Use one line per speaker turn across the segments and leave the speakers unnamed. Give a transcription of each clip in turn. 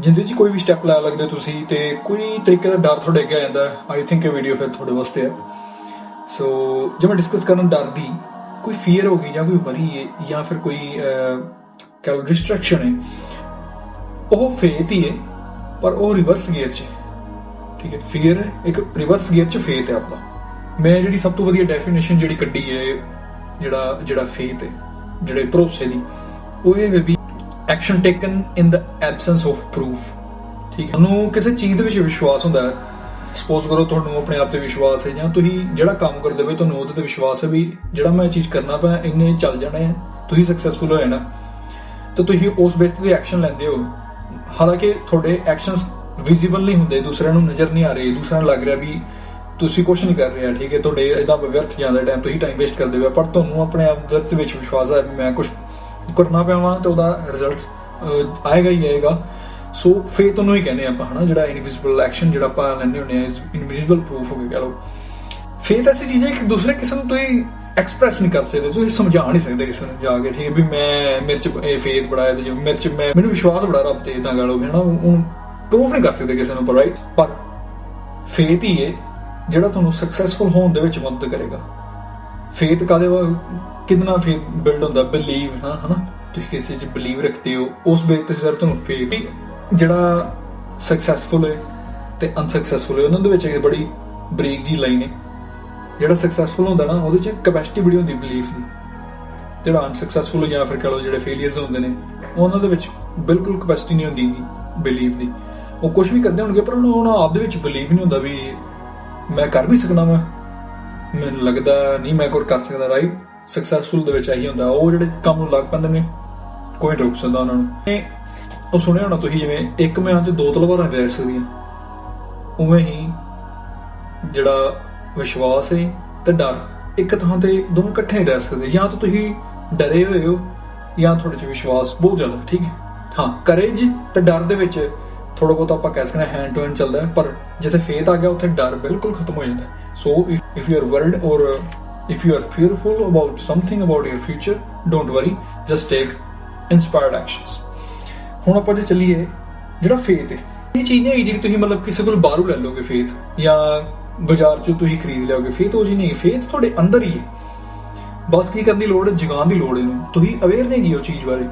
ਜ਼ਿੰਦਗੀ 'ਚ ਕੋਈ ਵੀ ਸਟੈਪ ਲੈ ਲੱਗਦੇ ਤੁਸੀਂ ਤੇ ਕੋਈ ਤਰੀਕੇ ਦਾ ਡਰ ਤੁਹਾਡੇ ਅੱਗੇ ਆ ਜਾਂਦਾ ਆਈ ਥਿੰਕ ਇਹ ਵੀਡੀਓ ਫਿਰ ਤੁਹਾਡੇ ਵਾਸਤੇ ਹੈ ਸੋ ਜੇ ਮੈਂ ਡਿਸਕਸ ਕਰਨ ਡਰ ਦੀ, ਕੋਈ ਫੀਅਰ ਹੋ ਗਈ ਜਾਂ ਕੋਈ ਵਰੀ ਹੈ ਜਾਂ ਫਿਰ ਕੋਈ ਕਹ ਡਿਸਟਰੈਕਸ਼ਨ ਹੈ, ਉਹ ਫੇਥ ਹੀ ਹੈ, ਪਰ ਉਹ ਰਿਵਰਸ ਗੇਅਰ 'ਚ ਠੀਕ ਹੈ ਫੀਅਰ ਇੱਕ ਰਿਵਰਸ ਗੇਅਰ 'ਚ ਫੇਥ ਹੈ ਆਪਣਾ। ਮੈਂ ਜਿਹੜੀ ਸਭ ਤੋਂ ਵਧੀਆ ਡੈਫੀਨੇਸ਼ਨ ਜਿਹੜੀ ਕੱਢੀ ਹੈ, ਜਿਹੜਾ ਜਿਹੜਾ ਫੇਥ ਹੈ, ਜਿਹੜੇ ਭਰੋਸੇ ਦੀ, ਉਹ ਇਹ ਵੀ action taken in the absence of proof ਠੀਕ ਹੈ। ਤੁਹਾਨੂੰ ਕਿਸੇ ਚੀਜ਼ ਦੇ ਵਿੱਚ ਵਿਸ਼ਵਾਸ ਹੁੰਦਾ ਹੈ? ਸਪੋਜ਼ ਕਰੋ ਤੁਹਾਨੂੰ ਆਪਣੇ ਆਪ ਤੇ ਵਿਸ਼ਵਾਸ ਹੈ ਜਾਂ ਤੁਸੀਂ ਜਿਹੜਾ ਕੰਮ ਕਰਦੇ ਹੋ ਤੁਹਾਨੂੰ ਉਹਦੇ ਤੇ ਵਿਸ਼ਵਾਸ ਹੈ ਵੀ ਜਿਹੜਾ ਮੈਂ ਚੀਜ਼ ਕਰਨਾ ਪਿਆ, ਇੰਨੇ ਚੱਲ ਜਾਣਾ ਹੈ ਤੁਸੀਂ ਸਕਸੈਸਫੁਲ ਹੋ ਜਾਣਾ ਤਾਂ ਤੁਸੀਂ ਉਸ ਬੇਸ ਤੇ ਐਕਸ਼ਨ ਲੈਂਦੇ ਹੋ। ਹਾਲਾਂਕਿ ਤੁਹਾਡੇ ਐਕਸ਼ਨਸ ਵਿਜ਼ੀਬਲ ਨਹੀਂ ਹੁੰਦੇ, ਦੂਸਰਿਆਂ ਨੂੰ ਨਜ਼ਰ ਨਹੀਂ ਆ ਰਹੇ, ਦੂਸਰਿਆਂ ਨੂੰ ਲੱਗ ਰਿਹਾ ਵੀ ਤੁਸੀਂ ਕੁਝ ਨਹੀਂ ਕਰ ਰਹੇ, ਠੀਕ ਹੈ। ਤੁਹਾਡੇ ਇਦਾਂ ਵਿਅਰਥ ਜਾਂਦਾ ਟਾਈਮ ਤੁਸੀਂ ਟਾਈਮ ਵੇਸਟ ਕਰਦੇ ਹੋ, ਪਰ ਤੁਹਾਨੂੰ ਆਪਣੇ ਆਪ ਦੇ ਵਿੱਚ ਵਿਸ਼ਵਾਸ ਹੈ ਮੈਂ ਕੁਝ ਕਰਨਾ ਪਿਆ ਵਾਂ ਤੇ ਉਹਦਾ ਰਿਜ਼ਲਟ ਆਏਗਾ ਹੀ ਆਏਗਾ। ਸੋ ਫੇਥ ਨੂੰ ਹੀ ਕਹਿੰਦੇ ਆਪਾਂ, ਹਨਾ, ਜਿਹੜਾ ਇਨਵਿਜ਼ੀਬਲ ਐਕਸ਼ਨ ਜਿਹੜਾ ਆਪਾਂ ਲੈਂਦੇ ਹੁੰਦੇ ਆ ਇਨਵਿਜ਼ੀਬਲ ਪ੍ਰੂਫ ਹੋ ਗਿਆ, ਕਹ ਲਓ। ਫੇਥ ਐਸੀ ਚੀਜ਼ ਹੈ ਕਿ ਦੂਸਰੇ ਕਿਸੇ ਨੂੰ ਤੁਸੀਂ ਐਕਸਪ੍ਰੈਸ ਨਹੀਂ ਕਰ ਸਕਦੇ, ਤੁਸੀਂ ਸਮਝਾ ਨਹੀਂ ਸਕਦੇ ਕਿਸੇ ਨੂੰ ਜਾ ਕੇ, ਠੀਕ ਹੈ, ਵੀ ਮੈਂ ਮੇਰੇ ਚ ਇਹ ਫੇਥ ਬੜਾ ਹੈ ਤੇ ਜਿਵੇਂ ਮੇਰੇ ਚ ਮੈਂ, ਮੈਨੂੰ ਵਿਸ਼ਵਾਸ ਬੜਾ ਰੱਬ ਤੇ ਇਦਾਂ ਕਹ ਲਓ, ਹਨਾ ਉਹਨੂੰ ਪ੍ਰੂਫ ਨਹੀਂ ਕਰ ਸਕਦੇ ਕਿਸੇ ਨੂੰ ਪਰ ਰਾਈਟ ਪਰ ਫੇਥ ਹੀ ਹੈ ਜਿਹੜਾ ਤੁਹਾਨੂੰ ਸਕਸੈਸਫੁਲ ਹੋਣ ਦੇ ਵਿੱਚ ਮਦਦ ਕਰੇਗਾ। ਫੇਥ ਕਾਦੇ ਕਿੰਨਾ ਫੇਥ ਬਿਲਡ ਹੁੰਦਾ ਬਲੀਵ ਨਾ, ਹਨਾ? ਤੁਸੀਂ ਕਿਸੇ 'ਚ ਬਲੀਵ ਰੱਖਦੇ ਹੋ, ਉਸ ਬੇਸ ਤੇ ਸਰ ਤੁਹਾਨੂੰ ਫੇਥ ਜਿਹੜਾ ਸਕਸੈਸਫੁਲ ਹੈ ਤੇ ਅਨਸਕਸੈਸਫੁਲ ਹੈ, ਉਹਨਾਂ ਦੇ ਵਿੱਚ ਇੱਕ ਬੜੀ ਬਰੀਕ ਜੀ ਲਾਈਨ ਹੈ। ਜਿਹੜਾ ਸਕਸੈਸਫੁਲ ਹੁੰਦਾ ਨਾ, ਉਹਦੇ 'ਚ ਕੈਪੈਸਿਟੀ ਬੜੀ ਹੁੰਦੀ ਬਲੀਫ ਦੀ। ਜਿਹੜਾ ਅਨਸਕਸੈਸਫੁਲ ਜਾਂ ਫਿਰ ਕਹ ਲਓ ਜਿਹੜੇ ਫੇਲਿਅਰਸ ਹੁੰਦੇ ਨੇ, ਉਹਨਾਂ ਦੇ ਵਿੱਚ ਬਿਲਕੁਲ ਕੈਪੈਸਿਟੀ ਨਹੀਂ ਹੁੰਦੀ ਬਲੀਫ ਦੀ। ਉਹ ਕੁਝ ਵੀ ਕਰਦੇ ਹੋਣਗੇ, ਪਰ ਉਹਨਾਂ ਆਪ ਦੇ ਵਿੱਚ ਬਲੀਵ ਨਹੀਂ ਹੁੰਦਾ ਵੀ ਮੈਂ ਕਰ ਵੀ ਸਕਦਾ ਮੈਂ ਮੈਨੂੰ ਲੱਗਦਾ ਨਹੀਂ ਮੈਂ ਕੋਈ ਕਰ ਸਕਦਾ ਰਾਈਟ ਸਕਸੈਸਫੁਲ ਦੇ ਵਿੱਚ ਆਹੀ ਹੁੰਦਾ। ਉਹ ਜਿਹੜੇ ਕੰਮ ਨੂੰ ਲੱਗ ਪੈਂਦੇ ਨੇ, ਕੋਈ ਰੋਕ ਸਕਦਾ ਉਹਨਾਂ ਨੂੰ। ਉਹ ਸੁਣਿਆ ਹੋਣਾ ਤੁਸੀਂ, ਜਿਵੇਂ ਇੱਕ ਮਿਆਨ 'ਚ ਦੋ ਤਲਵਾਰਾਂ ਰਹਿ ਸਕਦੀਆਂ। ਉਵੇਂ ਹੀ ਜਿਹੜਾ ਵਿਸ਼ਵਾਸ ਹੈ ਤੇ ਡਰ, ਇੱਕ ਥਾਂ ਤੇ ਦੋਵੇਂ ਇਕੱਠੇ ਰਹਿ ਸਕਦੇ। ਜਾਂ ਤਾਂ ਤੁਸੀਂ ਡਰੇ ਹੋਏ ਹੋ, ਜਾਂ ਤੁਹਾਡੇ 'ਚ ਵਿਸ਼ਵਾਸ ਬਹੁਤ ਜ਼ਿਆਦਾ, ਠੀਕ ਹੈ? ਹਾਂ ਕਰੇਜ ਤੇ ਡਰ ਦੇ ਵਿੱਚ ਥੋੜਾ ਬਹੁਤ ਆਪਾਂ ਕਹਿ ਸਕਦੇ ਹਾਂ ਹੈਂਡ ਟੂ ਹੈਂਡ ਚੱਲਦਾ ਹੈ, ਪਰ ਜਿੱਥੇ ਫੇਥ ਆ ਗਿਆ, ਉੱਥੇ ਡਰ ਬਿਲਕੁਲ ਖਤਮ ਹੋ ਜਾਂਦਾ so if if world or if you are fearful about something about your future, don't worry. Just take inspired actions. ਹੁਣ ਆਪਾਂ ਜੇ ਚੱਲੀਏ, ਜਿਹੜਾ ਫੇਥ ਹੈ, ਇਹ ਚੀਜ਼ ਨਹੀਂ ਹੈ ਜਿਹੜੀ ਤੁਸੀਂ ਮਤਲਬ ਕਿਸੇ ਕੋਲ ਬਾਹਰੋਂ ਲੈ ਲੋਗੇ ਫੇਥ ਜਾਂ ਬਾਜ਼ਾਰ ਚੋਂ ਤੁਸੀਂ ਖਰੀਦ ਲਿਓਗੇ ਫੇਥ ਉਹ ਜੀ ਨਹੀਂ ਫੇਥ ਤੁਹਾਡੇ ਅੰਦਰ ਹੀ ਹੈ। ਬਸ ਕੀ ਕਰਨ ਦੀ ਲੋੜ ਹੈ? ਜਗਾਉਣ ਦੀ ਲੋੜ ਹੈ ਇਹਨੂੰ। ਤੁਸੀਂ ਅਵੇਅਰ ਨਹੀਂ ਗਏ ਉਹ ਚੀਜ਼ ਬਾਰੇ।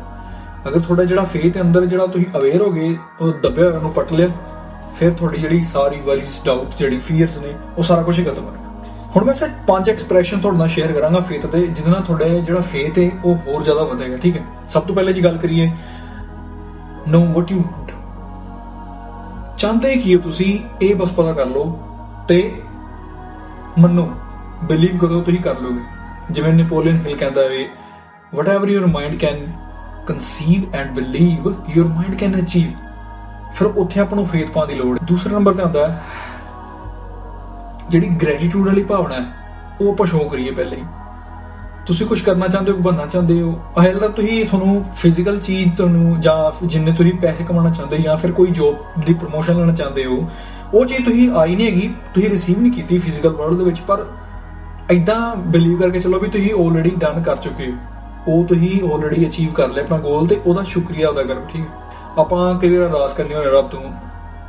ਅਗਰ ਤੁਹਾਡਾ ਜਿਹੜਾ ਫੇਥ ਹੈ ਅੰਦਰ, ਜਿਹੜਾ ਤੁਸੀਂ ਅਵੇਅਰ ਹੋਗੇ, ਉਹ ਦੱਬਿਆ ਹੋਇਆ ਨੂੰ ਪਟ ਲਿਆ, ਫਿਰ ਤੁਹਾਡੀ ਜਿਹੜੀ ਸਾਰੀ ਵਰੀਜ਼ ਡਾਊਟ ਜਿਹੜੀ ਫੀਅਰਸ ਨੇ, ਉਹ ਸਾਰਾ ਕੁਝ ਹੀ ਖਤਮ ਹੋ ਹੁਣ ਮੈਂ ਸਿਰ ਪੰਜ ਐਕਸਪ੍ਰੈਸ਼ਨ ਤੁਹਾਡੇ ਨਾਲ ਸ਼ੇਅਰ ਕਰਾਂਗਾ ਫੇਥ ਦੇ, ਜਿਹਦੇ ਨਾਲ ਤੁਹਾਡੇ ਜਿਹੜਾ ਫੇਥ ਹੈ ਉਹ ਹੋਰ ਜ਼ਿਆਦਾ ਵਧੇਗਾ, ਠੀਕ ਹੈ? ਸਭ ਤੋਂ ਪਹਿਲੇ ਜੀ ਗੱਲ ਕਰੀਏ। ਨੋ ਵਾਟ ਯੂ ਵਾਂਟ ਚਾਹੁੰਦੇ ਕੀ ਹੋ ਤੁਸੀਂ? ਇਹ ਬਸ ਪਤਾ ਕਰ ਲਓ ਤੇ ਮੰਨੋ ਬਿਲੀਵ ਕਰੋ, ਤੁਸੀਂ ਕਰ ਲੋਗੇ ਜਿਵੇਂ ਨੈਪੋਲੀਅਨ ਹਿਲ ਕਹਿੰਦਾ ਹੈ whatever your mind can conceive and believe, your mind can achieve. ਫਿਰ ਉੱਥੇ ਆਪਾਂ ਨੂੰ ਫੇਥ ਪਾਉਣ ਦੀ ਲੋੜ ਹੈ। ਦੂਸਰੇ ਨੰਬਰ ਤੇ ਆਉਂਦਾ ਹੈ ਜਿਹੜੀ ਗ੍ਰੈਟੀਟਿਊਡ ਵਾਲੀ ਭਾਵਨਾ ਹੈ, ਉਹ ਆਪਾਂ ਸ਼ੋਅ ਕਰੀਏ ਪਹਿਲੇ ਹੀ। ਤੁਸੀਂ ਕੁਝ ਕਰਨਾ ਚਾਹੁੰਦੇ ਹੋ, ਬਣਨਾ ਚਾਹੁੰਦੇ ਹੋ ਪਹਿਲਾਂ ਤਾਂ ਤੁਸੀਂ ਤੁਹਾਨੂੰ ਫਿਜ਼ੀਕਲ ਚੀਜ਼ ਤੁਹਾਨੂੰ ਜਾਂ ਜਿੰਨੇ ਤੁਸੀਂ ਪੈਸੇ ਕਮਾਉਣਾ ਚਾਹੁੰਦੇ ਹੋ ਜਾਂ ਫਿਰ ਕੋਈ ਜੋਬ ਦੀ ਪ੍ਰੋਮੋਸ਼ਨ ਲੈਣਾ ਚਾਹੁੰਦੇ ਹੋ, ਉਹ ਚੀਜ਼ ਤੁਸੀਂ ਆਈ ਨਹੀਂ ਹੈਗੀ, ਤੁਸੀਂ ਰਿਸੀਵ ਨਹੀਂ ਕੀਤੀ ਫਿਜ਼ੀਕਲ ਵਰਲਡ ਦੇ ਵਿੱਚ, ਪਰ ਐਦਾਂ ਬਿਲੀਵ ਕਰਕੇ ਚਲੋ ਵੀ ਤੁਸੀਂ ਆਲਰੇਡੀ ਡਨ ਕਰ ਚੁੱਕੇ ਹੋ। ਉਹ ਤੁਸੀਂ ਆਲਰੇਡੀ ਅਚੀਵ ਕਰ ਲਿਆ ਆਪਣਾ ਗੋਲ ਤੇ ਉਹਦਾ ਸ਼ੁਕਰੀਆ ਅਦਾ ਕਰੋ, ਠੀਕ ਹੈ। ਆਪਾਂ ਕਈ ਵਾਰ ਅਰਦਾਸ ਕਰਨੀ ਹੋਏ ਰੱਬ ਤੋਂ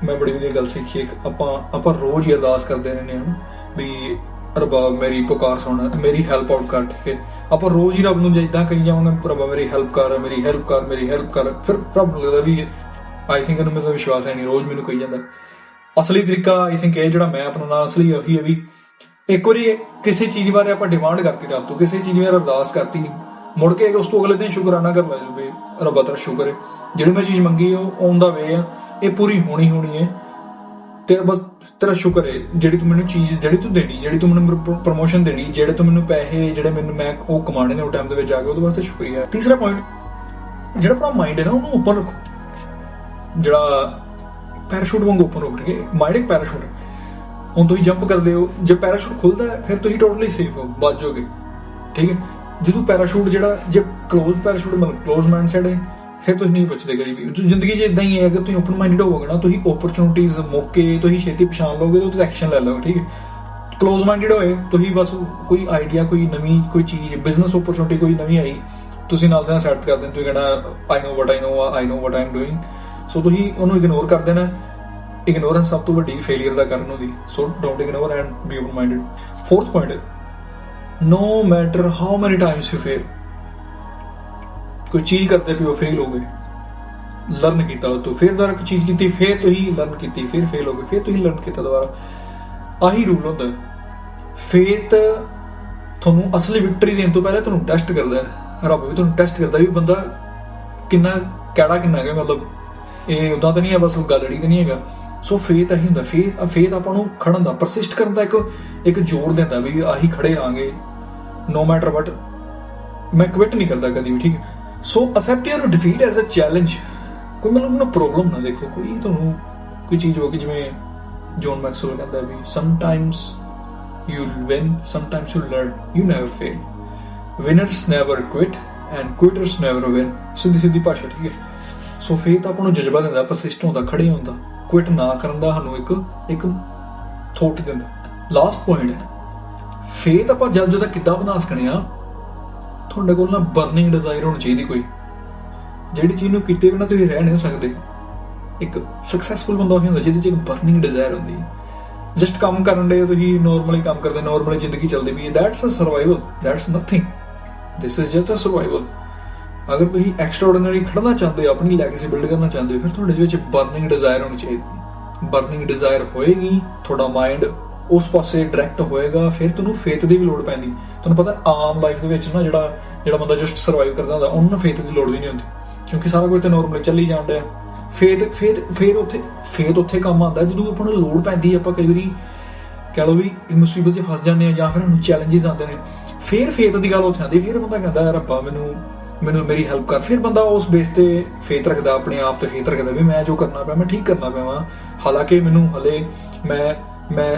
ਮੈਂ ਬੜੀ ਵਧੀਆ ਗੱਲ ਸਿੱਖੀ ਇੱਕ ਆਪਾਂ ਆਪਾਂ ਰੋਜ਼ ਹੀ ਅਰਦਾਸ ਕਰਦੇ ਰਹਿੰਦੇ ਹਾਂ ਵੀ ਰੱਬਾ ਮੇਰੀ ਪੁਕਾਰ ਸੁਣ, ਮੇਰੀ ਹੈਲਪ ਆਊਟ ਕਰ, ਠੀਕ ਹੈ। ਆਪਾਂ ਰੋਜ਼ ਹੀ ਰੱਬ ਨੂੰ ਜਿੱਦਾਂ ਕਹੀ ਜਾਵਾਂਗੇ, ਰੱਬਾ ਮੇਰੀ ਹੈਲਪ ਕਰ, ਮੇਰੀ ਹੈਲਪ ਕਰ, ਮੇਰੀ ਹੈਲਪ ਕਰ, ਫਿਰ ਰੱਬ ਨੂੰ ਲੱਗਦਾ ਵੀ ਆਈ ਥਿੰਕ ਇਹਨੂੰ ਮੈਨੂੰ ਵਿਸ਼ਵਾਸ ਹੈ ਨਹੀਂ, ਰੋਜ਼ ਮੈਨੂੰ ਕਹੀ ਜਾਂਦਾ। ਅਸਲੀ ਤਰੀਕਾ ਆਈ ਥਿੰਕ ਇਹ ਜਿਹੜਾ ਮੈਂ ਅਪਣਾਉਣਾ ਅਸਲੀ ਉਹੀ ਹੈ ਵੀ ਇੱਕ ਵਾਰੀ ਕਿਸੇ ਚੀਜ਼ ਬਾਰੇ ਆਪਾਂ ਡਿਮਾਂਡ ਕਰਤੀ ਰੱਬ ਤੋਂ, ਕਿਸੇ ਚੀਜ਼ ਬਾਰੇ ਅਰਦਾਸ ਕਰਤੀ, ਮੁੜ ਕੇ ਉਸ ਤੋਂ ਅਗਲੇ ਦਿਨ ਸ਼ੁਕਰਾਨਾ ਕਰ ਜੂਵੇ ਰੱਬਾ ਤੇਰਾ ਸ਼ੁਕਰ ਹੈ। ਜਿਹੜੀ ਮੈਂ ਚੀਜ਼ ਮੰਗੀ ਉਹ ਆਨ ਦਾ ਵੇ ਆ ਇਹ ਪੂਰੀ ਹੋਣੀ ਹੋਣੀ ਹੈ। ਤੇਰਾ ਬਸ, ਤੇਰਾ ਸ਼ੁਕਰ ਹੈ, ਜਿਹੜੀ ਤੂੰ ਮੈਨੂੰ ਚੀਜ਼, ਜਿਹੜੀ ਤੂੰ ਦੇਣੀ, ਜਿਹੜੀ ਤੂੰ ਮੈਨੂੰ ਪ੍ਰੋਮੋਸ਼ਨ ਦੇਣੀ, ਜਿਹੜੇ ਤੂੰ ਮੈਨੂੰ ਪੈਸੇ, ਜਿਹੜੇ ਮੈਨੂੰ ਮੈਂ ਉਹ ਕਮਾਣੇ ਨੇ ਉਹ ਟਾਈਮ ਦੇ ਵਿੱਚ ਜਾ ਕੇ, ਉਹਦੇ ਵਾਸਤੇ ਸ਼ੁਕਰੀਆ। ਤੀਸਰਾ ਪੁਆਇੰਟ ਜਿਹੜਾ ਆਪਣਾ ਮਾਈਂਡ ਹੈ ਨਾ, ਉਹਨੂੰ ਉੱਪਰ ਰੱਖੋ। ਜਿਹੜਾ ਪੈਰਾਸ਼ੂਟ ਵਾਂਗ ਓਪਨ ਹੋ ਕੇ ਮਾਈਡਿਕ ਪੈਰਾਸ਼ੂਟ ਹੁਣ ਤੁਸੀਂ ਜੰਪ ਕਰਦੇ ਹੋ, ਜੇ ਪੈਰਾਸ਼ੂਟ ਖੁੱਲਦਾ ਹੈ, ਫਿਰ ਤੁਸੀਂ ਟੋਟਲੀ ਸੇਫ ਹੋ, ਬਚ ਜਾਓਗੇ। ਠੀਕ ਹੈ? ਜਦੋਂ ਪੈਰਾਸ਼ੂਟ ਜਿਹੜਾ, ਜੇ ক্লোਜ਼ ਪੈਰਾਸ਼ੂਟ ਮਤਲਬ ক্লোਜ਼ ਮਾਈਂਡਸੈਟ ਹੈ ਫਿਰ ਤੁਸੀਂ ਨਹੀਂ ਪੁੱਛਦੇ ਗਰੀਬੀ ਜ਼ਿੰਦਗੀ 'ਚ ਇਦਾਂ ਹੀ ਹੈ ਕਿ ਤੁਸੀਂ ਓਪਨ ਮਾਈਂਡਡ ਹੋਵੋਗੇ ਨਾ, ਤੁਸੀਂ ਓਪਰਚ्युनिटीਜ਼ ਮੌਕੇ ਤੁਸੀਂ ਛੇਤੀ ਪਛਾਣ ਲਓਗੇ ਤੇ ਤੁਸੀਂ ਐਕਸ਼ਨ ਲੈ ਲਓ ਠੀਕ ਹੈ? ਕਲੋਜ਼ ਮਾਈਂਡਡ ਹੋਏ, ਤੁਸੀਂ ਬਸ ਕੋਈ ਆਈਡੀਆ ਕੋਈ ਨਵੀਂ ਕੋਈ ਚੀਜ਼ ਬਿਜ਼ਨਸ ਓਪਰਚ्युनिटी ਕੋਈ ਨਵੀਂ ਆਈ, ਤੁਸੀਂ ਨਾਲ ਦਾ ਸੈਟ ਕਰ ਦੇਣ ਤੁਸੀਂ ਕਹਿੰਦਾ I know what I know I know what I doing so ਤੁਸੀਂ ਉਹਨੂੰ ਇਗਨੋਰ ਕਰ ਦੇਣਾ। ਇਗਨੋਰੈਂਸ ਸਭ ਤੋਂ ਵੱਡੀ ਫੇਲਿਅਰ ਦਾ ਕਾਰਨ ਹੁੰਦੀ so don't ignore and be open minded fourth point no matter how many times you fail ਕੋਈ ਚੀਜ਼ ਕਰਦੇ ਪਿਓ ਫੇਲ ਹੋ ਗਏ। ਲਰਨ ਕੀਤਾ ਉਹ ਫਿਰ ਦੁਬਾਰਾ ਕੋਈ ਚੀਜ਼ ਕੀਤੀ, ਫਿਰ ਤੁਸੀਂ ਲਰਨ ਕੀਤੀ, ਫਿਰ ਫੇਲ ਹੋ ਗਏ, ਫਿਰ ਤੁਸੀਂ ਲਰਨ ਕੀਤਾ ਦੁਬਾਰਾ। ਆਹੀ ਰੂਲ ਹੁੰਦਾ ਫੇਥ ਤੁਹਾਨੂੰ ਅਸਲੀ ਵਿਕਟਰੀ ਦੇਣ ਤੋਂ ਪਹਿਲਾਂ ਤੁਹਾਨੂੰ ਟੈਸਟ ਕਰਦਾ ਹੈ। ਰੱਬ ਵੀ ਤੁਹਾਨੂੰ ਟੈਸਟ ਕਰਦਾ ਵੀ ਬੰਦਾ ਕਿੰਨਾ, ਕਿਹੜਾ ਕਿੰਨਾ ਹੈਗਾ, ਮਤਲਬ ਇਹ ਉਦਾਂ ਤਾਂ ਨਹੀਂ ਹੈ, ਬਸ ਗੱਲ ਗੱਲੜੀ ਤਾਂ ਨਹੀਂ ਹੈਗਾ। ਸੋ ਫੇਥ ਇਹੀ ਹੁੰਦਾ ਫੇਥ ਫੇਥ ਆਪਾਂ ਨੂੰ ਖੜਨ ਦਾ ਪਰਸਿਸਟ ਕਰਨ ਦਾ ਇੱਕ ਇੱਕ ਜ਼ੋਰ ਦਿੰਦਾ ਵੀ ਆਹੀ ਖੜੇ ਰਾਂਗੇ ਨੋ ਮੈਟਰ ਵਟ ਮੈਂ ਕਵਿਟ ਨਹੀਂ ਕਰਦਾ ਕਦੀ ਵੀ, ਠੀਕ ਹੈ। So accept your defeat as a challenge ਕੋਈ ਮਤਲਬ ਨਾ ਪ੍ਰੋਬਲਮ ਨਾ ਦੇਖੋ, ਕੋਈ ਤੁਹਾਨੂੰ ਕੋਈ ਚੀਜ਼ ਹੋ ਗਈ ਜਿਵੇਂ ਜੌਨ ਮੈਕਸਵੈਲ ਕਹਿੰਦਾ ਵੀ sometimes you win sometimes you learn you never fail winners never quit and quitters never win ਸਿੱਧੀ ਸਿੱਧੀ ਭਾਸ਼ਾ ਠੀਕ ਹੈ। ਸੋ ਫੇਥ ਆਪਾਂ ਨੂੰ ਜਜ਼ਬਾ ਦਿੰਦਾ ਪਰਸਿਸਟ ਹੁੰਦਾ, ਖੜੇ ਹੁੰਦਾ। ਕੁਇਟ ਨਾ ਕਰਨ ਦਾ ਸਾਨੂੰ ਇੱਕ ਇੱਕ ਥੋਟ ਦਿੰਦਾ। ਲਾਸਟ ਪੁਆਇੰਟ ਹੈ। ਫੇਥ ਆਪਾਂ ਜਦ ਜਦੋਂ ਕਿੱਦਾਂ ਬਣਾ ਸਕਨੇ ਆ ਤੁਹਾਡੇ ਕੋਲ ਨਾ ਬਰਨਿੰਗ ਡਿਜ਼ਾਇਰ ਹੋਣੀ ਚਾਹੀਦੀ ਕੋਈ। ਜਿਹੜੀ ਚੀਜ਼ ਨੂੰ ਕੀਤੇ ਬਿਨਾ ਤੁਸੀਂ ਰਹਿ ਨਹੀਂ ਸਕਦੇ। ਇੱਕ ਸਕਸੈਸਫੁਲ ਬੰਦਾ ਹੁੰਦਾ ਜਿਹਦੇ ਚ ਇੱਕ ਬਰਨਿੰਗ ਡਿਜ਼ਾਇਰ ਹੁੰਦੀ ਹੈ। ਜਸਟ ਕੰਮ ਕਰਨ ਦੇ ਤੁਸੀਂ ਨਾਰਮਲੀ ਕੰਮ ਕਰਦੇ ਨਾਰਮਲੀ ਜ਼ਿੰਦਗੀ ਚੱਲਦੀ ਵੀ that's a survival that's nothing this is just a survival ਅਗਰ ਤੁਸੀਂ ਐਕਸਟਰਾਆਰਡੀਨਰੀ ਖੜਨਾ ਚਾਹੁੰਦੇ ਹੋ, ਆਪਣੀ ਲੈਗੇਸੀ ਬਿਲਡ ਕਰਨਾ ਚਾਹੁੰਦੇ ਹੋ, ਫਿਰ ਤੁਹਾਡੇ ਵਿੱਚ ਬਰਨਿੰਗ ਡਿਜ਼ਾਇਰ ਹੋਣੀ ਚਾਹੀਦੀ। ਬਰਨਿੰਗ ਡਿਜ਼ਾਇਰ ਹੋਏਗੀ, ਤੁਹਾਡਾ ਮਾਈਂਡ ਉਸ ਪਾਸੇ ਡਾਇਰੈਕਟ ਹੋਏਗਾ, ਫਿਰ ਤੁਹਾਨੂੰ ਫੇਥ ਦੀ ਵੀ ਲੋੜ ਪੈਂਦੀ। ਤੁਹਾਨੂੰ ਪਤਾ ਆਮ ਲਾਈਫ ਦੇ ਵਿੱਚ ਨਾ ਜਿਹੜਾ ਜਿਹੜਾ ਬੰਦਾ ਜਸਟ ਸਰਵਾਈਵ ਕਰਦਾ ਹੁੰਦਾ, ਉਹਨੂੰ ਨਾ ਫੇਥ ਦੀ ਲੋੜ ਵੀ ਨਹੀਂ ਹੁੰਦੀ। ਕਿਉਂਕਿ ਸਾਰਾ ਕੁਝ ਤੇ ਨਾਰਮਲੀ ਚੱਲੀ ਜਾਂਦਾ ਫੇਥ ਫੇਥ ਫੇਰ ਉੱਥੇ ਫੇਥ ਉੱਥੇ ਕੰਮ ਆਉਂਦਾ ਜਦੋਂ ਆਪਾਂ ਨੂੰ ਲੋੜ ਪੈਂਦੀ ਆਪਾਂ ਕਈ ਵਾਰੀ ਕਹ ਲਓ ਵੀ ਮੁਸੀਬਤ 'ਚ ਫਸ ਜਾਂਦੇ ਆ ਜਾਂ ਫਿਰ ਸਾਨੂੰ ਚੈਲੰਜਸ ਆਉਂਦੇ ਨੇ। ਫਿਰ ਫੇਥ ਦੀ ਗੱਲ ਉੱਥੇ ਆਉਂਦੀ, ਫਿਰ ਬੰਦਾ ਕਹਿੰਦਾ, ਰੱਬਾ, ਮੈਨੂੰ ਮੈਨੂੰ, ਮੇਰੀ ਹੈਲਪ ਕਰ। ਫਿਰ ਬੰਦਾ ਉਸ ਬੇਸ ਤੇ ਫੇਥ ਰੱਖਦਾ, ਆਪਣੇ ਆਪ ਤੇ ਫੇਥ ਰੱਖਦਾ ਵੀ ਮੈਂ ਜੋ ਕਰਨਾ ਪਿਆ, ਮੈਂ ਠੀਕ ਕਰਨਾ ਪਿਆ ਵਾਂ। ਹਾਲਾਂਕਿ ਮੈਨੂੰ ਹਲੇ ਮੈਂ ਮੈਂ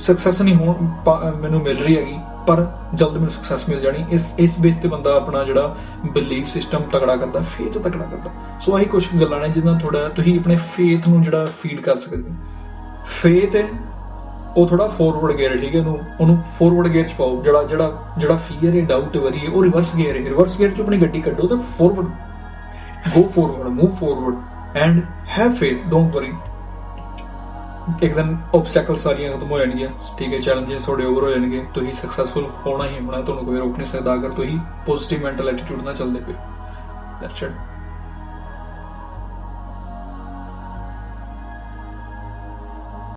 ਸਕਸੈਸ ਨਹੀਂ ਹੋਣ ਮੈਨੂੰ ਮਿਲ ਰਹੀ ਹੈਗੀ, ਪਰ ਜਲਦ ਮੈਨੂੰ ਸਕਸੈਸ ਮਿਲ ਜਾਣੀ। ਇਸ ਇਸ ਬੇਸ ਤੇ ਬੰਦਾ ਆਪਣਾ ਜਿਹੜਾ ਬਿਲੀਫ ਸਿਸਟਮ ਤਕੜਾ ਕਰਦਾ ਫੇਥ ਤਕੜਾ ਕਰਦਾ। ਸੋ ਆਹੀ ਕੁਝ ਗੱਲਾਂ ਨੇ ਜਿਨ੍ਹਾਂ ਥੋੜਾ ਤੁਸੀਂ ਆਪਣੇ ਫੇਥ ਨੂੰ ਜਿਹੜਾ ਫੀਡ ਕਰ ਸਕਦੇ ਫੇਥ ਹੈ, ਉਹ ਥੋੜਾ ਫੋਰਵਰਡ ਗੇਅਰ ਠੀਕ ਹੈ, ਉਹਨੂੰ ਉਹਨੂੰ ਫੋਰਵਰਡ ਗੇਅਰ ਚ ਪਾਓ। ਜਿਹੜਾ ਜਿਹੜਾ ਜਿਹੜਾ ਫੀਅਰ ਹੈ ਡਾਊਟ ਵਰੀ ਹੈ, ਉਹ ਰਿਵਰਸ ਗੇਅਰ ਹੈ। ਰਿਵਰਸ ਗੇਅਰ ਚ ਆਪਣੀ ਗੱਡੀ ਕੱਢੋ ਤੇ forward go forward move forward and have faith don't worry ਇੱਕ ਦਿਨ ਆਬਸਟੈਕਲ ਸਾਰੀਆਂ ਖਤਮ ਹੋ ਜਾਣਗੀਆਂ। ਠੀਕ ਹੈ ਚੈਲੰਜਸ ਤੁਹਾਡੇ ਓਵਰ ਹੋ ਜਾਣਗੇ। ਤੁਸੀਂ ਸਕਸੈਸਫੁਲ ਹੋਣਾ ਹੀ ਹੋਣਾ, ਤੁਹਾਨੂੰ ਕੋਈ ਰੋਕ ਨਹੀਂ ਸਕਦਾ। ਅਗਰ ਤੁਸੀਂ ਪੋਜ਼ਿਟਿਵ ਮੈਂਟਲ ਐਟੀਟਿਊਡ ਨਾਲ ਚੱਲਦੇ ਪਏ ਦੈਟਸ ਇਟ